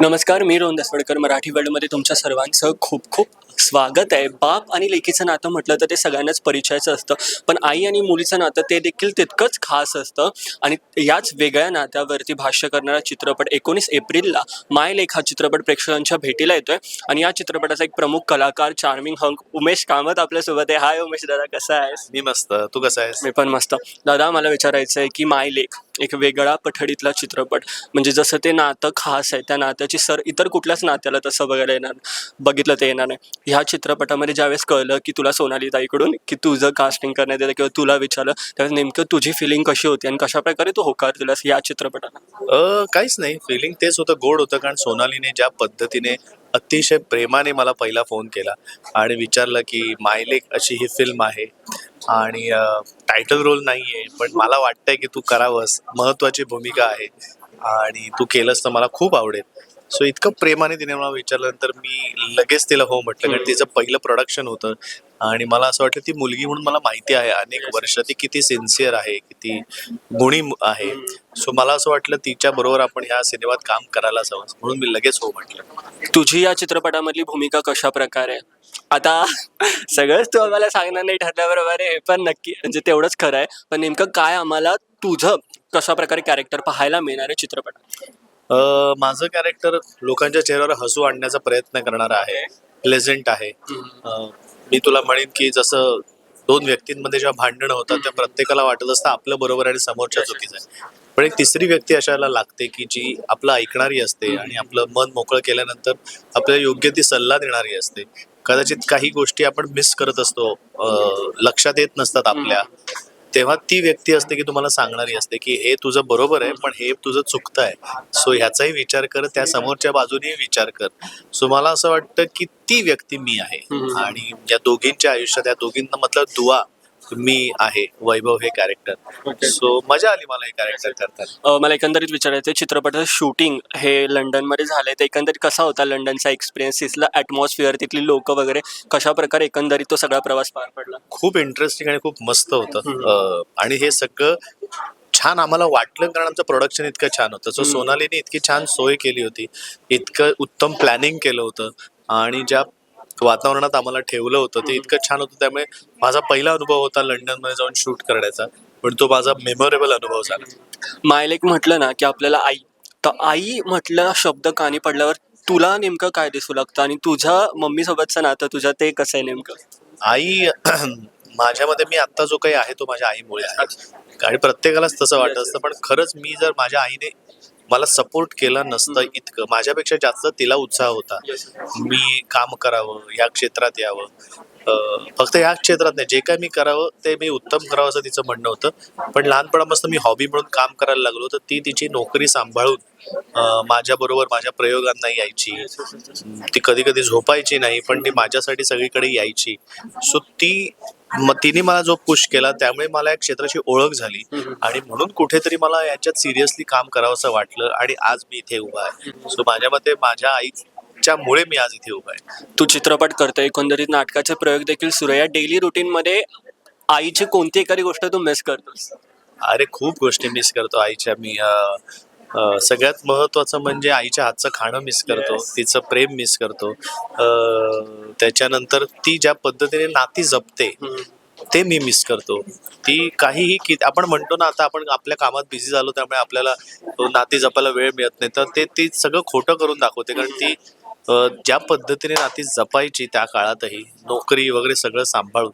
नमस्कार मी रोहन दसवडकर मराठी वर्ल्डमध्ये तुमच्या सर्वांचं खूप खूप स्वागत आहे. बाप आणि लेकीचं नातं म्हटलं तर ते सगळ्यांनाच परिचयाचं असतं पण आई आणि मुलीचं नातं ते देखील तितकंच खास असतं. आणि याच वेगळ्या नात्यावरती भाष्य करणारा चित्रपट एकोणीस एप्रिलला माय लेख हा चित्रपट प्रेक्षकांच्या भेटीला येतोय. आणि या चित्रपटाचा एक प्रमुख कलाकार चार्मिंग हंक उमेश कामत आपल्यासोबत आहे. हाय उमेश दादा कसा आहेस? मी मस्त. तू कसा आहेस? मी पण मस्त. दादा मला विचारायचं आहे की माय लेख एक वेगळा पठडीतला चित्रपट. म्हणजे जसं ते नातं खास आहे त्या नात्याची सर इतर कुठल्याच नात्याला तसं बघायला येणार बघितलं ते येणार नाही. ह्या चित्रपटामध्ये ज्यावेळेस कळलं की तुला सोनाली ताईकडून की तुझं कास्टिंग करण्यात येतं किंवा तुला विचारलं त्यावेळेस नेमकं तुझी फिलिंग कशी होती आणि कशा प्रकारे तू होकार दिलास या चित्रपटाला? काहीच नाही. फिलिंग तेच होतं गोड होतं कारण सोनालीने ज्या पद्धतीने अतिशय प्रेमाने मला पहिला फोन केला आणि विचारलं की मायलेक अशी ही फिल्म आहे आणि टायटल रोल नाही आहे पण मला वाटतंय की तू करावंस महत्वाची भूमिका आहे आणि तू केलंस तर मला खूप आवडेल. सो इतकं प्रेमाने तिने मला विचारल्यानंतर मी लगेच तिला हो म्हटलं कारण तिचं पहिलं प्रोडक्शन होतं आणि मला असं वाटलं ती मुलगी म्हणून मला माहिती आहे अनेक वर्ष ती किती सिन्सिअर आहे किती गुणी आहे. सो मला असं वाटलं तिच्या बरोबर आपण ह्या सिनेमात काम करायलाच हवं. म्हणून मी लगेच हो म्हटलं. तुझी या चित्रपटामधली भूमिका कशा प्रकारे? आता सगळंच तू आम्हाला सांगणार नाही ठरल्याबरोबर हे पण नक्की म्हणजे तेवढंच खरं आहे. पण नेमकं काय आम्हाला तुझं कशा प्रकारे कॅरेक्टर पाहायला मिळणार आहे चित्रपटात? माझं कॅरेक्टर लोकांच्या चेहऱ्यावर हसू आणण्याचा प्रयत्न करणार आहे. प्लेझेंट आहे. मी तुला म्हणेन की जसं दोन व्यक्तींमध्ये जेव्हा भांडणं होतात त्या प्रत्येकाला वाटत असतं आपलं बरोबर आणि समोरच्या चुकीचं आहे. पण एक तिसरी व्यक्ती अशाला लागते की जी आपलं ऐकणारी असते आणि आपलं मन मोकळं केल्यानंतर आपल्याला योग्य ती सल्ला देणारी असते. कदाचित काही गोष्टी आपण मिस करत असतो लक्षात येत नसतात आपल्या. तेव्हा ती व्यक्ती असते की तुम्हाला सांगणारी असते की हे तुझं बरोबर आहे पण हे तुझं चुकतं आहे. सो ह्याचाही विचार कर त्या समोरच्या बाजूनेही विचार कर. सो मला असं वाटतं की ती व्यक्ती मी आहे. आणि या दोघींच्या आयुष्यात या दोघींना मतलब दुआ मी आहे वैभव हे कॅरेक्टर. सो मजा आली मला हे कॅरेक्टर करताना. अ, मला एकंदरीत विचारायचं चित्रपटाचं शूटिंग हे लंडनमध्ये झालंय तर एकंदरीत कसा होता लंडनचा एक्सपिरियन्स तिथलं ॲटमॉस्फिअर तिथली लोक वगैरे कशा प्रकारे एकंदरीत तो सगळा प्रवास पार पडला? खूप इंटरेस्टिंग आणि खूप मस्त होतं. अं, आणि हे सगळं छान आम्हाला वाटलं कारण आमचं प्रोडक्शन इतकं छान होतं. सो. सोनालीने इतकी छान सोय केली होती. इतकं उत्तम प्लॅनिंग केलं होतं. आणि ज्या वातावरणात आम्हाला ठेवलं होतं ते इतकं छान होतं त्यामुळे माझा पहिला अनुभव होता लंडनमध्ये जाऊन शूट करण्याचा पण तो माझा मेमोरेबल अनुभव झाला. मायलेक म्हटलं ना की आपल्याला आई तर आई म्हटलं शब्द कानी पडल्यावर तुला नेमकं काय दिसू लागतं? आणि तुझ्या मम्मी सोबतचं नातं तुझ्या ते कसं आहे नेमकं? आई माझ्यामध्ये मी आता जो काही आहे तो माझ्या आईमुळे आहे. आणि प्रत्येकालाच तसं वाटत असतं पण खरंच मी जर माझ्या आईने मला सपोर्ट केला नसतं इतकं. माझ्यापेक्षा जास्त तिला उत्साह होता. मी काम करावं या क्षेत्रात यावं. फक्त या क्षेत्रात नाही. जे काय मी करावं ते मी उत्तम करावं असं तिचं म्हणणं होतं. पण लहानपणापासून मी हॉबी म्हणून काम करायला लागलो तर ती तिची नोकरी सांभाळून माझ्या बरोबर माझ्या प्रयोगांना यायची. ती कधी कधी झोपायची नाही पण ती माझ्यासाठी सगळीकडे यायची. सो ती मग तिने मला जो पुश केला त्यामुळे मला या क्षेत्राची ओळख झाली. आणि म्हणून कुठेतरी मला याच्यात सिरियसली काम करावं असं वाटलं आणि आज मी इथे उभा आहे. सो माझ्या मते माझ्या आईच्या मुळे मी आज इथे उभा आहे. तू चित्रपट करतोय एकंदरीत नाटकाचे प्रयोग देखील सुरू आहे. डेली रुटीनमध्ये आईची कोणती एखादी गोष्ट तू मिस करतोस? अरे खूप गोष्टी मिस करतो आईच्या. मी सगळ्यात महत्वाचं म्हणजे आईच्या हातचं खाणं मिस करतो तिचं प्रेम मिस करतो. अं, त्याच्यानंतर ती ज्या पद्धतीने नाती जपते ते मी मिस करतो. ती काहीही की आपण म्हणतो ना आता आपण आपल्या कामात बिझी झालो त्यामुळे आपल्याला नाती जपायला वेळ मिळत नाही. तर ते ती सगळं खोटं करून दाखवते. कारण ती ज्या पद्धतीने नाती जपायची त्या काळातही नोकरी वगैरे सगळं सांभाळून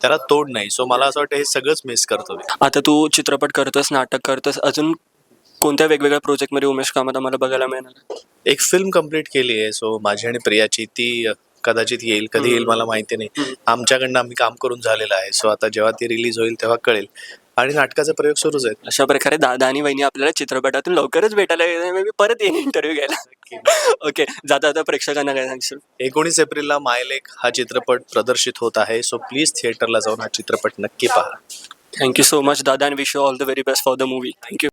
त्याला तोड नाही. सो मला असं वाटतं हे सगळंच मिस करतो आता तू चित्रपट करतोस नाटक करतोस अजून कोणत्या वेगवेगळ्या प्रोजेक्टमध्ये उमेश कामत आम्हाला बघायला मिळणार? एक फिल्म कंप्लीट केली आहे. सो माझी आणि प्रियाची ती कदाचित येईल. कधी येईल मला माहिती नाही. आमच्याकडनं आम्ही काम करून झालेलं आहे. सो आता जेव्हा ती रिलीज होईल तेव्हा कळेल. आणि नाटकाचे प्रयोग सुरूच आहेत. अशा प्रकारे दादा आणि वहिनी आपल्याला चित्रपटातून लवकरच भेटायला. मी परत येईन इंटरव्ह्यू घ्यायला. ओके जाता जाता प्रेक्षकांना काय सांगशील? एकोणीस एप्रिलला मायलेक हा चित्रपट प्रदर्शित होत आहे. सो प्लीज थिएटरला जाऊन हा चित्रपट नक्की पहा. थँक्यू सो मच दादा आणि wish you all the very best for the movie thank you